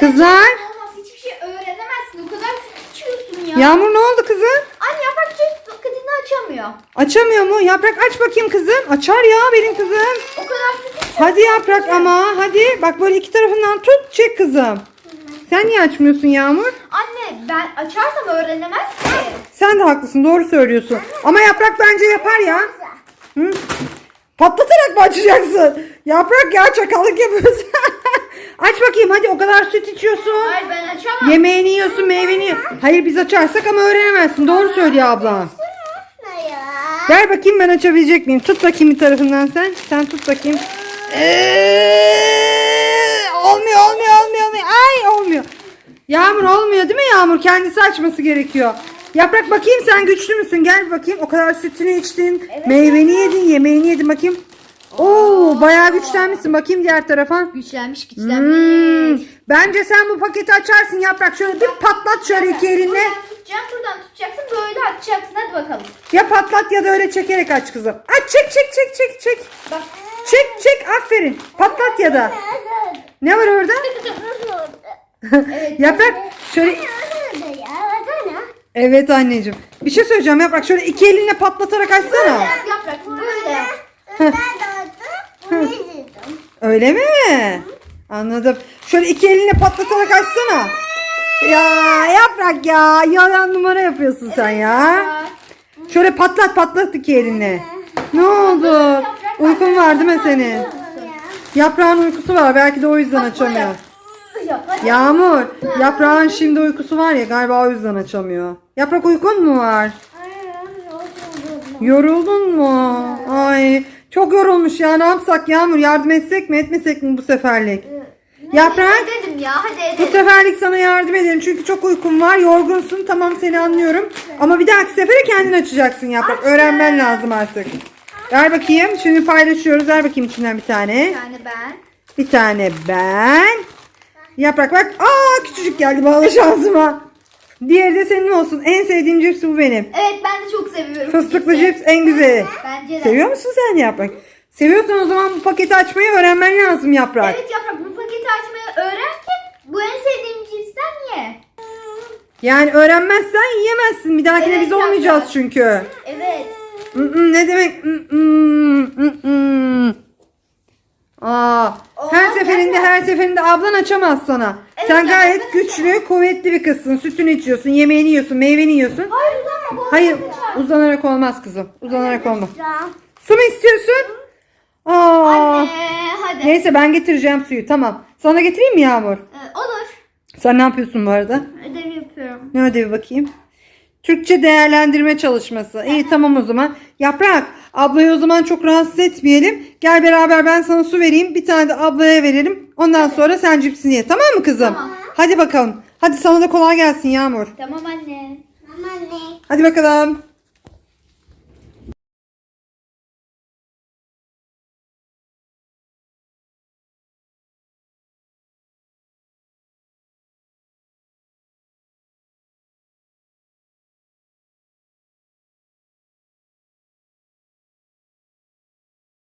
Kızlar. Olmaz hiçbir şey öğrenemezsin. O kadar içiyorsun ya. Yağmur ne oldu kızım? Anne yaprak çocuk paketini açamıyor. Açamıyor mu? Yaprak aç bakayım kızım. Açar ya benim kızım. O kadar içiyor. Hadi yaprak ama hadi. Bak böyle iki tarafından tut çek kızım. Sen niye açmıyorsun Yağmur? Anne ben açarsam öğrenemez ki. Sen de haklısın doğru söylüyorsun. Ama yaprak bence yapar ya. Hı? Patlatarak mı açacaksın? Yaprak ya çakallık yapıyorsun. Aç bakayım hadi o kadar süt içiyorsun. Hayır ben açamam. Yemeğini yiyorsun meyveni yiyorsun. Hayır biz açarsak ama öğrenemezsin. Doğru söylüyor abla. Ver bakayım ben açabilecek miyim? Tut bakayım bir tarafından sen. Sen tut bakayım. Eee, olmuyor olmuyor olmuyor olmuyor. Ay olmuyor. Yağmur olmuyor değil mi Yağmur? Kendisi açması gerekiyor. Yaprak bakayım sen güçlü müsün? Gel bakayım. O kadar sütünü içtin. meyveni yedin, yemeğini yedin bakayım. Oo, bayağı güçlenmişsin. Bakayım diğer tarafa. Güçlenmiş Hmm, güçlenmiş. bence sen bu paketi açarsın Yaprak. Şöyle bir patlat şöyle iki elinle. Buradan tutacağım buradan tutacaksın böyle açacaksın hadi bakalım. Ya patlat ya da öyle çekerek aç kızım. Aç çek çek çek çek çek. Bak. Çek çek aferin. Patlat ya da. Ne var orada? Evet. Yaprak şöyle Evet anneciğim. Bir şey söyleyeceğim Yaprak. Şöyle iki elinle patlatarak açsana. Yaprak böyle. Öyle mi? Anladım. Şöyle iki elinle patlatarak açsana. Ya Yaprak ya. Yalan numara yapıyorsun sen ya. Şöyle patlat patlat iki elinle. Ne oldu? Uykun var değil mi senin? Yaprağın uykusu var. Belki de o yüzden açamıyor. Yağmur, yaprağın şimdi uykusu var ya galiba o yüzden açamıyor. Yaprak uykun mu var? Yoruldun mu? Ay çok yorulmuş ya ne yapsak Yağmur yardım etsek mi etmesek mi bu seferlik? Yaprak Dedim ya hadi bu edelim. seferlik sana yardım edelim çünkü çok uykun var yorgunsun tamam seni anlıyorum. Ama bir dahaki sefere kendin açacaksın Yaprak öğrenmen lazım artık. Ver bakayım şimdi paylaşıyoruz ver bakayım içinden bir tane. Yani ben. Bir tane ben. Yaprak bak. Aa küçücük geldi bağla şansıma. Diğeri de senin olsun. En sevdiğim cips bu benim. Evet ben de çok seviyorum. Fıstıklı cipsi. cips en güzeli. Bence de. Seviyor musun sen yaprak? Seviyorsan o zaman bu paketi açmayı öğrenmen lazım yaprak. Evet yaprak bu paketi açmayı öğren ki bu en sevdiğim cipsten ye. Yani öğrenmezsen yiyemezsin. Bir dahakine Evet, biz olmayacağız yaprak. çünkü. Evet. Ne demek? Mm-mm. Aa, seferinde her seferinde ablan açamaz sana. Evet, Sen gayet güçlü, kuvvetli bir kızsın. Sütünü içiyorsun, yemeğini yiyorsun, meyveni yiyorsun. Hayır uzanma bu Hayır, kaçar. uzanarak olmaz kızım. Uzanarak olmaz. Su mu istiyorsun? Aa. Anne hadi. Neyse ben getireceğim suyu. Tamam. Sana getireyim mi Yağmur? Ee, olur. Sen ne yapıyorsun bu arada? Ödev yapıyorum. Ne ödevi bakayım? Türkçe değerlendirme çalışması. İyi tamam o zaman. Yaprak ablayı o zaman çok rahatsız etmeyelim. Gel beraber ben sana su vereyim. Bir tane de ablaya verelim. Ondan sonra sen cipsini ye. Tamam mı kızım? Tamam. Hadi bakalım. Hadi sana da kolay gelsin Yağmur. Tamam anne. Hadi bakalım.